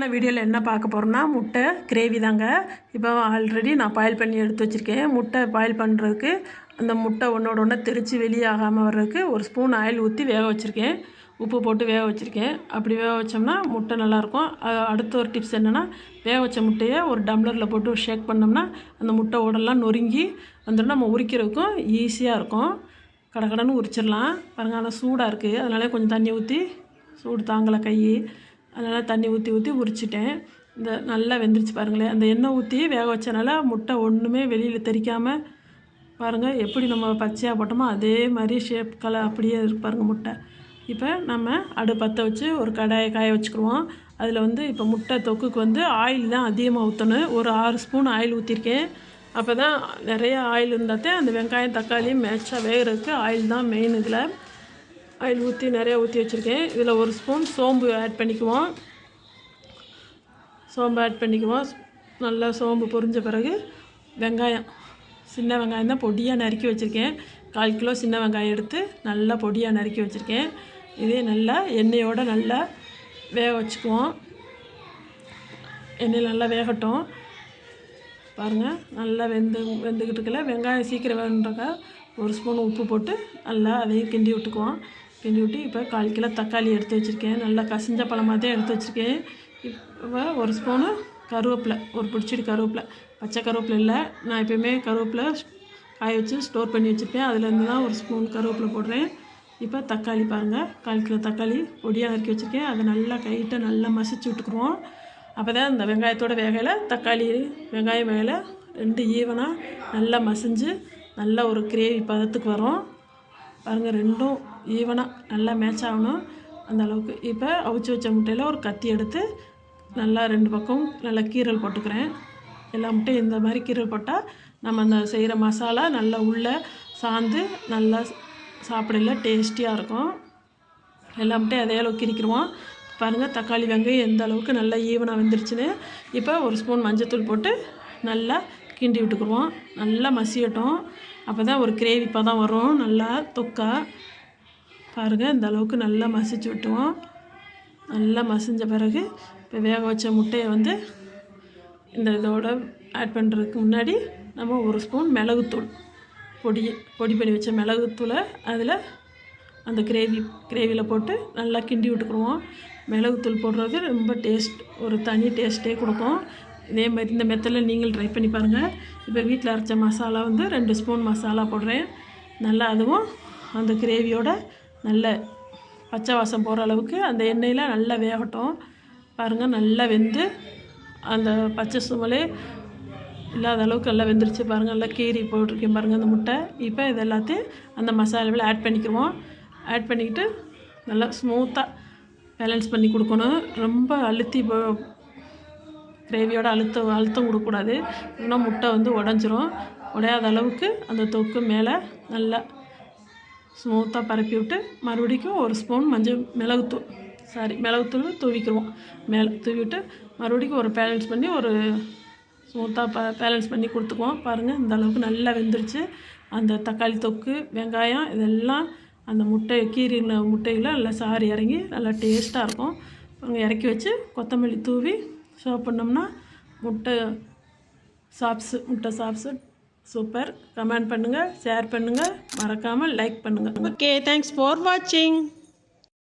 வீடியோவில் என்ன பார்க்க போகிறோம்னா முட்டை கிரேவி தாங்க. இப்போ ஆல்ரெடி நான் பாயில் பண்ணி எடுத்து வச்சுருக்கேன். முட்டை பாயில் பண்ணுறதுக்கு அந்த முட்டை ஒன்றோட ஒன்று தெரித்து வெளியே ஆகாமல் வர்றதுக்கு ஒரு ஸ்பூன் ஆயில் ஊற்றி வேக வச்சுருக்கேன். உப்பு போட்டு வேக வச்சுருக்கேன். அப்படி வேக வச்சோம்னா முட்டை நல்லாயிருக்கும் அது அடுத்த ஒரு டிப்ஸ் என்னென்னா வேக வச்ச முட்டையை ஒரு டம்ளரில் போட்டு ஷேக் பண்ணோம்னா அந்த முட்டை உடலாம் நொறுங்கி வந்துடும். நம்ம உரிக்கிறதுக்கும் ஈஸியாக இருக்கும். கடகடன்னு உரிச்சிடலாம். பாருங்கள் ஆனால் சூடாக இருக்குது அதனாலே கொஞ்சம் தண்ணி ஊற்றி சூடு தாங்கலை கை அதனால் தண்ணி ஊற்றி ஊற்றி உரிச்சிட்டேன். இந்த நல்லா வெந்துருச்சு பாருங்களேன். அந்த எண்ணெய் ஊற்றி வேக வச்சனால முட்டை ஒன்றுமே வெளியில் தெரிக்காமல் பாருங்கள் எப்படி நம்ம பச்சையாக போட்டோமோ அதே மாதிரி ஷேப் கலர் அப்படியே இருக்கு பாருங்கள் முட்டை. இப்போ நம்ம அடு பற்ற வச்சு ஒரு கடாயை காய வச்சுக்கிடுவோம் அதில் வந்து இப்போ முட்டை தொக்குக்கு வந்து ஆயில் தான் அதிகமாக ஊற்றணும் ஒரு ஆறு ஸ்பூன் ஆயில் ஊற்றிருக்கேன் அப்போ தான் நிறைய ஆயில் இருந்தால் தான் அந்த வெங்காயம் தக்காளி மேட்சாக வேகிறதுக்கு ஆயில் தான் மெயின் இதில். ஆயில் ஊற்றி நிறையா ஊற்றி வச்சுருக்கேன். இதில் ஒரு ஸ்பூன் சோம்பு ஆட் பண்ணிக்குவோம். சோம்பு ஆட் பண்ணிக்குவோம். நல்லா சோம்பு பொரிஞ்ச பிறகு வெங்காயம். சின்ன வெங்காயம் தான் பொடியாக நறுக்கி வச்சுருக்கேன். கால் கிலோ சின்ன வெங்காயம் எடுத்து நல்லா பொடியாக நறுக்கி வச்சுருக்கேன். இதே நல்லா எண்ணெயோடு நல்லா வேக வச்சுக்குவோம். எண்ணெய் நல்லா வேகட்டும். பாருங்கள் நல்லா வெந்து வெந்துக்கிட்டு இருக்கல. வெங்காயம் சீக்கிரம் வேணுன்றக்கா ஒரு ஸ்பூன் உப்பு போட்டு நல்லா அதையும் கிண்டி விட்டுக்குவோம். கிண்டி விட்டு இப்போ கால் கிலோ தக்காளி எடுத்து வச்சுருக்கேன். நல்லா கசிஞ்ச பழமாக தான் எடுத்து வச்சுருக்கேன். இப்போ ஒரு ஸ்பூனு கருவேப்பிலை ஒரு பிடிச்சிட்டு கருவேப்பிலை. பச்சை கருவேப்பிலை இல்லை. நான் எப்பயுமே கருவேப்பிலை காய வச்சு ஸ்டோர் பண்ணி வச்சுருப்பேன். அதுலேருந்து தான் ஒரு ஸ்பூன் கருவேப்பிலை போடுறேன். இப்போ தக்காளி பாருங்கள் கால் கிலோ தக்காளி பொடியாக நறுக்கி வச்சுருக்கேன். அதை நல்லா கையிட்ட நல்லா மசிச்சு விட்டுக்குருவோம். அப்போ தான் இந்த வெங்காயத்தோட வேகையில் தக்காளி வெங்காயம் வேகையில் ரெண்டு ஈவனாக நல்லா மசிஞ்சு நல்ல ஒரு கிரேவி பதத்துக்கு வரும். பாருங்கள் ரெண்டும் ஈவனாக நல்லா மேட்ச் ஆகணும். அந்த அளவுக்கு. இப்போ அவிச்சு வச்ச முட்டையில் ஒரு கத்தி எடுத்து நல்லா ரெண்டு பக்கம் நல்லா கீரல் போட்டுக்கிறேன். எல்லா முட்டையும் இந்த மாதிரி கீரல் போட்டால் நம்ம அந்த செய்கிற மசாலா நல்லா உள்ளே சாந்து நல்லா சாப்பிடல டேஸ்டியாக இருக்கும். எல்லா முட்டையும் அதே அளவுக்கு கிரிக்கிடுவோம் பாருங்கள் தக்காளி வெங்காயம் எந்த அளவுக்கு நல்லா ஈவனாக வந்துருச்சுன்னு. இப்போ ஒரு ஸ்பூன் மஞ்சத்தூள் போட்டு நல்லா கிண்டி விட்டுக்குருவோம். நல்லா மசியட்டும். அப்போ தான் ஒரு கிரேவி தான் வரும். நல்லா தொக்கா பாருங்கள் இந்த அளவுக்கு நல்லா மசிச்சு விட்டுவோம். நல்லா மசிஞ்ச பிறகு இப்போ வேக வச்ச முட்டையை வந்து இந்த இதோட ஆட் பண்ணுறதுக்கு முன்னாடி நம்ம ஒரு ஸ்பூன் மிளகுத்தூள் பொடி பொடி பண்ணி வச்ச மிளகுத்தூளை அதில் அந்த கிரேவி கிரேவியில் போட்டு நல்லா கிண்டி விட்டுக்குருவோம் மிளகுத்தூள் போடுறது ரொம்ப டேஸ்ட் ஒரு தனி டேஸ்ட்டே கொடுக்கும். இதே மாதிரி இந்த மெத்தடில் நீங்கள் ட்ரை பண்ணி பாருங்கள் இப்போ வீட்டில் அரைச்ச மசாலா வந்து ரெண்டு ஸ்பூன் மசாலா போடுறேன். நல்லா அதுவும் அந்த கிரேவியோட நல்ல பச்சை வாசம் போகிற அளவுக்கு அந்த எண்ணெயில் நல்லா வேகட்டும். பாருங்கள் நல்லா வெந்து அந்த பச்சை சுமலே இல்லாத அளவுக்கு நல்லா வெந்துருச்சு. பாருங்கள் நல்லா கீரி போட்டிருக்கேன் பாருங்கள் அந்த முட்டை. இப்போ இது எல்லாத்தையும் அந்த மசாலாவில் ஆட் பண்ணிக்கிடுவோம் ஆட் பண்ணிக்கிட்டு நல்லா ஸ்மூத்தாக பேலன்ஸ் பண்ணி கொடுக்கணும். ரொம்ப அழுத்தி கிரேவியோட அழுத்தம் அழுத்தம் கொடுக்கக்கூடாது. இல்லைன்னா முட்டை வந்து உடஞ்சிரும். உடையாத அளவுக்கு அந்த தொக்கு மேலே நல்லா ஸ்மூத்தாக பரப்பி விட்டு மறுபடிக்கும் ஒரு ஸ்பூன் மஞ்சள் மிளகுத்தூள் சாரி மிளகுத்தூள் தூவிக்கிடுவோம் மேலே தூவிட்டு மறுபடிக்கும் ஒரு பேலன்ஸ் பண்ணி ஒரு ஸ்மூத்தாக ப பேலன்ஸ் பண்ணி கொடுத்துக்குவோம். பாருங்கள் இந்த அளவுக்கு நல்லா வெந்துருச்சு. அந்த தக்காளி தொக்கு வெங்காயம் இதெல்லாம் அந்த முட்டை கீரின முட்டையில் நல்லா சாறு இறங்கி நல்லா டேஸ்ட்டாக இருக்கும். அங்கே இறக்கி வச்சு கொத்தமல்லி தூவி சர்வ் பண்ணோம்னா முட்டை சாப்ஸு முட்டை சாப்ஸு சூப்பர் கமெண்ட் பண்ணுங்கள் ஷேர் பண்ணுங்கள் மறக்காமல் லைக் பண்ணுங்கள் ஓகே தேங்க்ஸ் ஃபார் வாட்சிங்